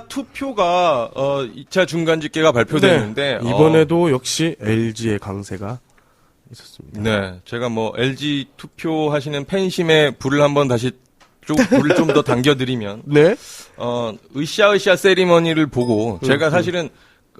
투표가 어 2차 중간 집계가 발표됐는데 네. 이번에도 역시 LG의 강세가 있었습니다. 어, 네, 제가 뭐 LG 투표하시는 팬심에 불을 한번 다시 좀 불을 좀 더 당겨드리면 네. 어 으쌰으쌰 세리머니를 보고 제가 사실은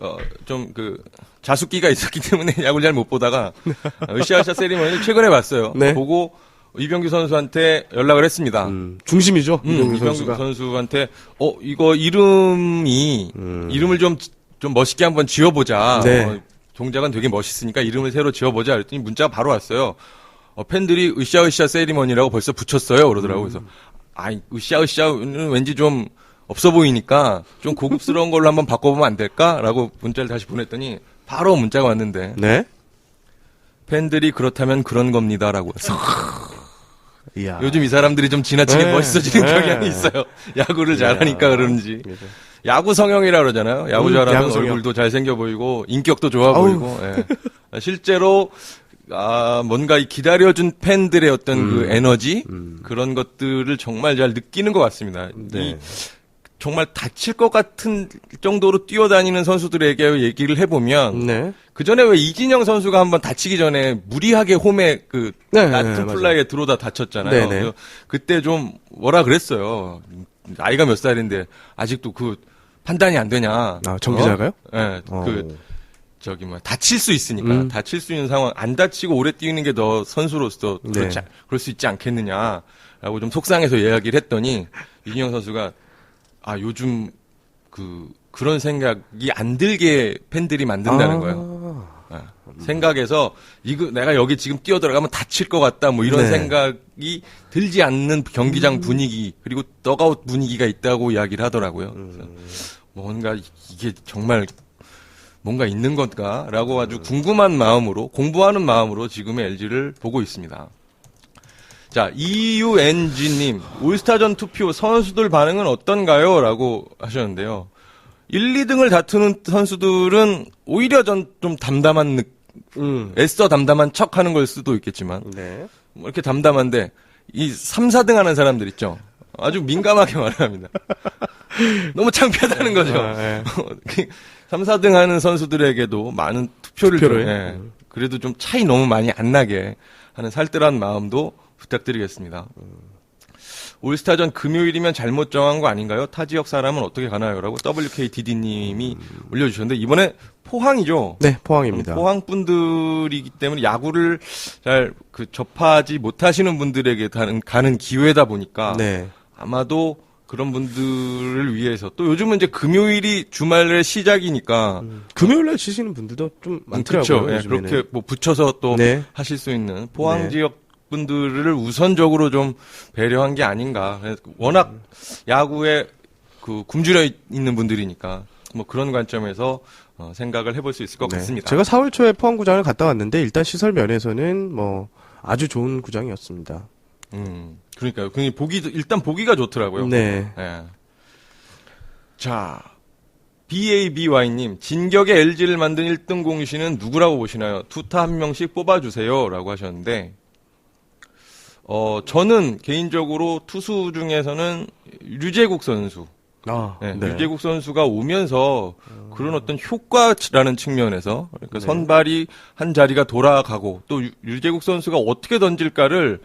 어 좀 그 자숙기가 있었기 때문에 야구를 잘 못 보다가 으쌰으쌰 세리머니를 최근에 봤어요. 네. 보고 이병규 선수한테 연락을 했습니다. 음, 중심이죠. 음, 이병규 이병규. 선수한테 어 이거 이름이 이름을 좀 좀 멋있게 한번 지어보자. 음. 네. 어, 동작은 되게 멋있으니까 이름을 새로 지어보자. 그랬더니 문자가 바로 왔어요. 어, 팬들이 으쌰으쌰 세리머니라고 벌써 붙였어요. 그러더라고요. 그래서 아이 으쌰으쌰는 왠지 좀 없어 보이니까 좀 고급스러운 걸로 한번 바꿔보면 안 될까?라고 문자를 다시 보냈더니 바로 문자가 왔는데 네. 팬들이 그렇다면 그런 겁니다라고 했어요. 이야. 요즘 이 사람들이 좀 지나치게 네. 멋있어지는 네. 경향이 있어요. 야구를 잘하니까 그런지. 야구 성형이라 그러잖아요. 야구 음, 잘하면 야구. 얼굴도 잘생겨 보이고 인격도 좋아 아우. 보이고. 예. 실제로 아 뭔가 이 기다려준 팬들의 어떤 음. 그 에너지 그런 것들을 정말 잘 느끼는 것 같습니다. 네. 이 정말 다칠 것 같은 정도로 뛰어다니는 선수들에게 얘기를 해보면 네. 그 전에 왜 이진영 선수가 한번 다치기 전에 무리하게 홈에 그 네, 낮은 네, 맞아요. 플라이에 들어오다 다쳤잖아요. 네, 네. 그때 좀 뭐라 그랬어요. 나이가 몇 살인데 아직도 그 판단이 안 되냐. 아, 정기자가요? 어? 네, 어. 그 저기 뭐 다칠 수 있으니까 음. 다칠 수 있는 상황 안 다치고 오래 뛰는 게 더 선수로서 네. 그렇지 않- 그럴 수 있지 않겠느냐라고 좀 속상해서 이야기를 했더니 이진영 선수가 아 요즘 그 그런 생각이 안 들게 팬들이 만든다는 아. 거예요. 예. 생각에서 이거 내가 여기 지금 뛰어 들어가면 다칠 것 같다 뭐 이런 네. 생각이 들지 않는 경기장 분위기 그리고 떡아웃 분위기가 있다고 이야기를 하더라고요. 그래서 뭔가 이게 정말 뭔가 있는 건가라고 아주 궁금한 마음으로 공부하는 마음으로 지금의 LG를 보고 있습니다. 자, EUNG님, 올스타전 투표 선수들 반응은 어떤가요? 라고 하셨는데요. 1, 2등을 다투는 선수들은 오히려 전 좀 담담한 느, 음. 애써 담담한 척 하는 걸 수도 있겠지만, 네. 뭐 이렇게 담담한데, 이 3, 4등 하는 사람들 있죠. 아주 민감하게 말합니다. 너무 창피하다는 거죠. 아, 네. 3, 4등 하는 선수들에게도 많은 투표를, 투표를? 좀, 예. 그래도 좀 차이 너무 많이 안 나게 하는 살뜰한 마음도 부탁드리겠습니다. 올스타전 금요일이면 잘못 정한 거 아닌가요? 타 지역 사람은 어떻게 가나요? 라고 WKDD님이 올려주셨는데, 이번에 포항이죠? 네, 포항입니다. 포항 분들이기 때문에 야구를 잘 그 접하지 못하시는 분들에게 가는, 가는 기회다 보니까 네. 아마도 그런 분들을 위해서 또 요즘은 이제 금요일이 주말의 시작이니까 금요일 날 치시는 분들도 좀 많더라고요. 그렇죠. 예. 그렇게 뭐 붙여서 또 네. 하실 수 있는 포항 네. 지역 분들을 우선적으로 좀 배려한 게 아닌가. 워낙 야구에 그 굶주려 있는 분들이니까 뭐 그런 관점에서 어, 생각을 해볼 수 있을 것 네. 같습니다. 제가 4월 초에 포항 구장을 갔다 왔는데 일단 시설 면에서는 뭐 아주 좋은 구장이었습니다. 음, 그러니까요. 그 보기 일단 보기가 좋더라고요. 네. 예. 자, BABY님, 진격의 LG를 만든 1등 공신은 누구라고 보시나요? 투타 한 명씩 뽑아주세요. 라고 하셨는데, 어, 저는 개인적으로 투수 중에서는 류재국 선수, 아, 네, 네. 유재국 선수가 오면서 그런 어떤 효과라는 측면에서 그러니까 네. 선발이 한 자리가 돌아가고 또 유- 유재국 선수가 어떻게 던질까를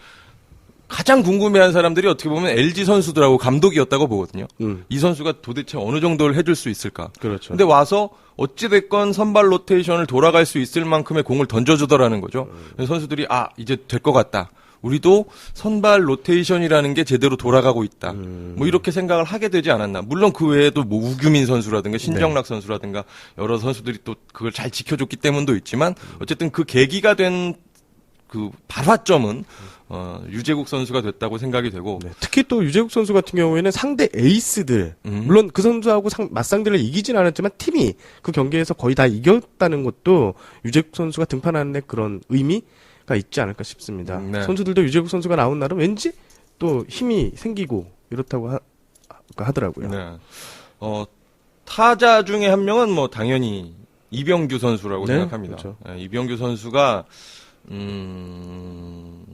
가장 궁금해한 사람들이 어떻게 보면 LG 선수들하고 감독이었다고 보거든요. 음, 이 선수가 도대체 어느 정도를 해줄 수 있을까? 그렇죠. 근데 와서 어찌됐건 선발 로테이션을 돌아갈 수 있을 만큼의 공을 던져주더라는 거죠. 음. 선수들이 아 이제 될 것 같다. 우리도 선발 로테이션이라는 게 제대로 돌아가고 있다. 음. 뭐 이렇게 생각을 하게 되지 않았나. 물론 그 외에도 뭐 우규민 선수라든가 신정락 네. 선수라든가 여러 선수들이 또 그걸 잘 지켜줬기 때문도 있지만 어쨌든 그 계기가 된 그 발화점은 어, 유재국 선수가 됐다고 생각이 되고 네. 특히 또 유재국 선수 같은 경우에는 상대 에이스들 음. 물론 그 선수하고 상- 맞상대를 이기진 않았지만 팀이 그 경기에서 거의 다 이겼다는 것도 유재국 선수가 등판하는 데 그런 의미 가 있지 않을까 싶습니다. 음, 네. 선수들도 유재국 선수가 나온 날은 왠지 또 힘이 생기고 이렇다고 하, 하더라고요. 네. 어, 타자 중에 한 명은 뭐 당연히 이병규 선수라고 네, 생각합니다. 그렇죠. 예, 이병규 선수가 음,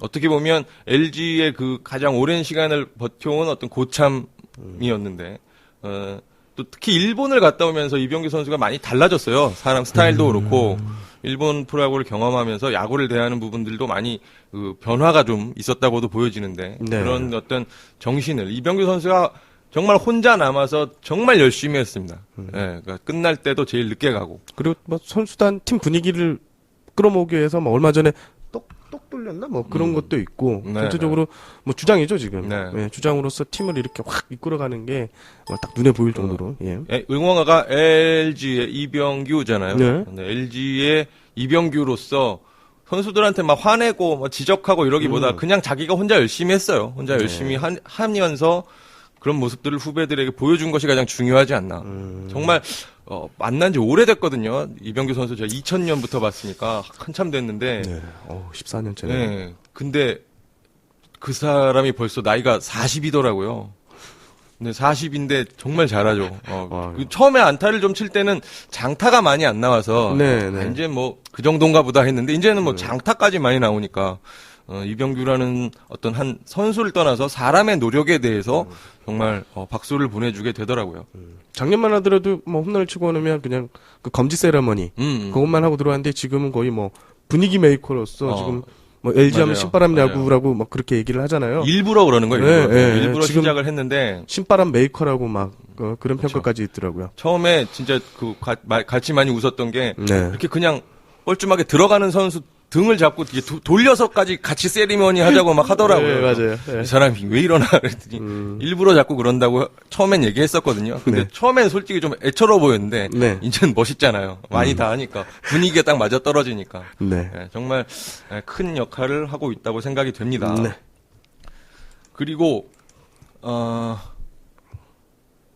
어떻게 보면 LG의 그 가장 오랜 시간을 버텨온 어떤 고참이었는데 어, 또 특히 일본을 갔다 오면서 이병규 선수가 많이 달라졌어요. 사람 스타일도 그렇고 일본 프로야구를 경험하면서 야구를 대하는 부분들도 많이 그 변화가 좀 있었다고도 보여지는데 네. 그런 어떤 정신을 이병규 선수가 정말 혼자 남아서 정말 열심히 했습니다. 예, 그러니까 끝날 때도 제일 늦게 가고 그리고 뭐 선수단 팀 분위기를 끌어모으기 위해서 뭐 얼마 전에 똑, 똑 돌렸나? 뭐 그런 것도 있고 네, 전체적으로 뭐 주장이죠 지금. 네. 예, 주장으로서 팀을 이렇게 확 이끌어가는 게 딱 눈에 보일 정도로. 예. 예, 응원가가 LG의 이병규잖아요. 네. LG의 이병규로서 선수들한테 막 화내고 뭐 지적하고 이러기보다 그냥 자기가 혼자 열심히 했어요. 혼자 열심히 하, 하면서 그런 모습들을 후배들에게 보여준 것이 가장 중요하지 않나. 정말 어, 만난 지 오래됐거든요. 이병규 선수 제가 2000년부터 봤으니까 한참 됐는데 네. 어, 14년 전에. 네. 근데 그 사람이 벌써 나이가 40이더라고요. 근데 40인데 정말 잘하죠. 어, 와. 그 처음에 안타를 좀 칠 때는 장타가 많이 안 나와서 네, 네. 아, 이제 뭐 그 정도인가 보다 했는데 이제는 뭐 장타까지 많이 나오니까 어, 이병규라는 어떤 한 선수를 떠나서 사람의 노력에 대해서 정말 어, 박수를 보내주게 되더라고요. 작년만 하더라도 뭐 홈런을 치고 오면 그냥 그 검지 세레머니 음. 그것만 하고 들어왔는데 지금은 거의 뭐 분위기 메이커로서 어. 지금 뭐 LG 하면. 신바람 맞아요. 야구라고 막 그렇게 얘기를 하잖아요. 일부러 그러는 거예요. 네, 일부러, 네, 일부러 지금- 시작을 했는데 신바람 메이커라고 막 어, 그런 그렇죠. 평가까지 있더라고요. 처음에 진짜 그 가- 마- 같이 많이 웃었던 게 네. 이렇게 그냥 뻘쭘하게 들어가는 선수 등을 잡고 도- 돌려서까지 같이 세리머니 하자고 막 하더라고요. 네, 맞아요. 네. 이 사람이 왜 이러나 그랬더니 음. 일부러 자꾸 그런다고 처음엔 얘기했었거든요. 근데 네. 처음엔 솔직히 좀 애처로 보였는데 네. 음. 이제는 멋있잖아요. 많이 다 하니까 분위기가 딱 맞아 떨어지니까 네. 예, 정말 예, 큰 역할을 하고 있다고 생각이 됩니다. 네. 그리고 어,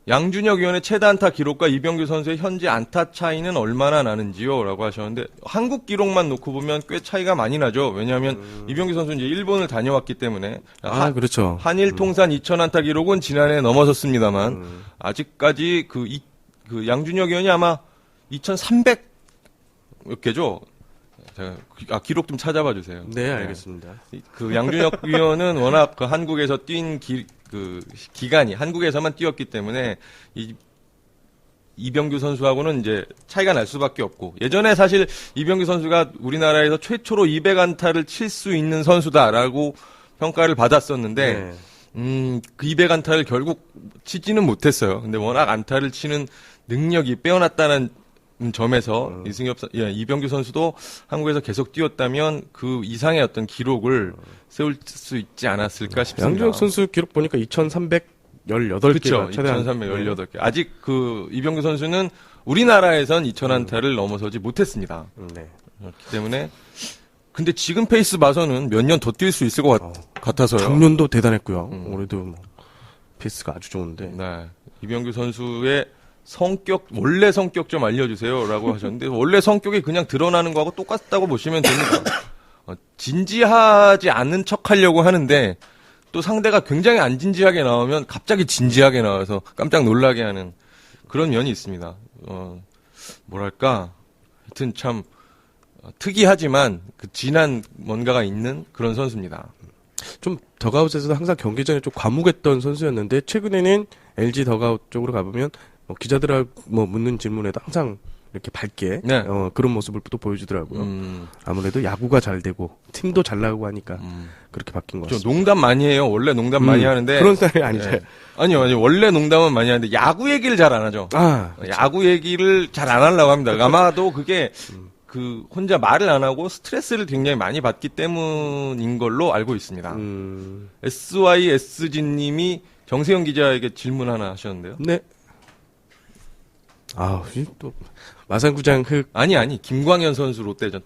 양준혁 위원의 최다 안타 기록과 이병규 선수의 현재 안타 차이는 얼마나 나는지요? 라고 하셨는데 한국 기록만 놓고 보면 꽤 차이가 많이 나죠. 왜냐하면 이병규 선수는 이제 일본을 다녀왔기 때문에 아, 한- 그렇죠. 한일 통산 2천 안타 기록은 지난해 넘어섰습니다만 음. 아직까지 그, 이, 그 양준혁 의원이 아마 2,300 몇 개죠? 제가 기- 아, 기록 좀 찾아봐 주세요. 네, 알겠습니다. 그 양준혁 위원은 워낙 그 한국에서 뛴 기, 그 기간이 한국에서만 뛰었기 때문에 이 이병규 선수하고는 이제 차이가 날 수밖에 없고 예전에 사실 이병규 선수가 우리나라에서 최초로 200안타를 칠 수 있는 선수다라고 평가를 받았었는데 네. 음, 그 200안타를 결국 치지는 못했어요. 근데 워낙 안타를 치는 능력이 빼어났다는 점에서 음. 이승엽, 선- 예, 이병규 선수도 한국에서 계속 뛰었다면 그 이상의 어떤 기록을 세울 수 있지 않았을까 싶습니다. 양준혁 선수 기록 보니까 2,318개가 그렇죠. 최대한 2,318개. 아직 그 이병규 선수는 우리나라에선 2,000안타를 넘어서지 못했습니다. 네. 그렇기 때문에 근데 지금 페이스 봐서는 몇 년 더 뛸 수 있을 것 어. 같, 같아서요. 작년도 대단했고요. 올해도 뭐 페이스가 아주 좋은데. 네. 이병규 선수의 성격, 원래 성격 좀 알려주세요라고 하셨는데, 원래 성격이 그냥 드러나는 거하고 똑같다고 보시면 됩니다. 어, 진지하지 않은 척 하려고 하는데, 또 상대가 굉장히 안 진지하게 나오면 갑자기 진지하게 나와서 깜짝 놀라게 하는 그런 면이 있습니다. 어, 뭐랄까. 하여튼 참, 어, 특이하지만 그 진한 뭔가가 있는 그런 선수입니다. 좀 더가웃에서도 항상 경기 전에 좀 과묵했던 선수였는데 최근에는 LG 더가웃 쪽으로 가보면 뭐 기자들하고 뭐 묻는 질문에도 항상 이렇게 밝게 네. 어, 그런 모습을 또 보여주더라고요. 음, 아무래도 야구가 잘 되고 팀도 잘 나가고 하니까 음. 그렇게 바뀐 것저 같습니다. 농담 많이 해요. 원래 농담 많이 음, 하는데 그런 스타일이 아니죠. 예. 아니요, 아니요. 원래 농담은 많이 하는데 야구 얘기를 잘 안 하죠. 아, 야구 얘기를 잘 안 하려고 합니다. 아마도 그게 그 혼자 말을 안 하고 스트레스를 굉장히 많이 받기 때문인 걸로 알고 있습니다. 음, SYSG님이 정세영 기자에게 질문 하나 하셨는데요. 네. 아, 또 마산구장 흑 아니 아니 김광현 선수 롯데전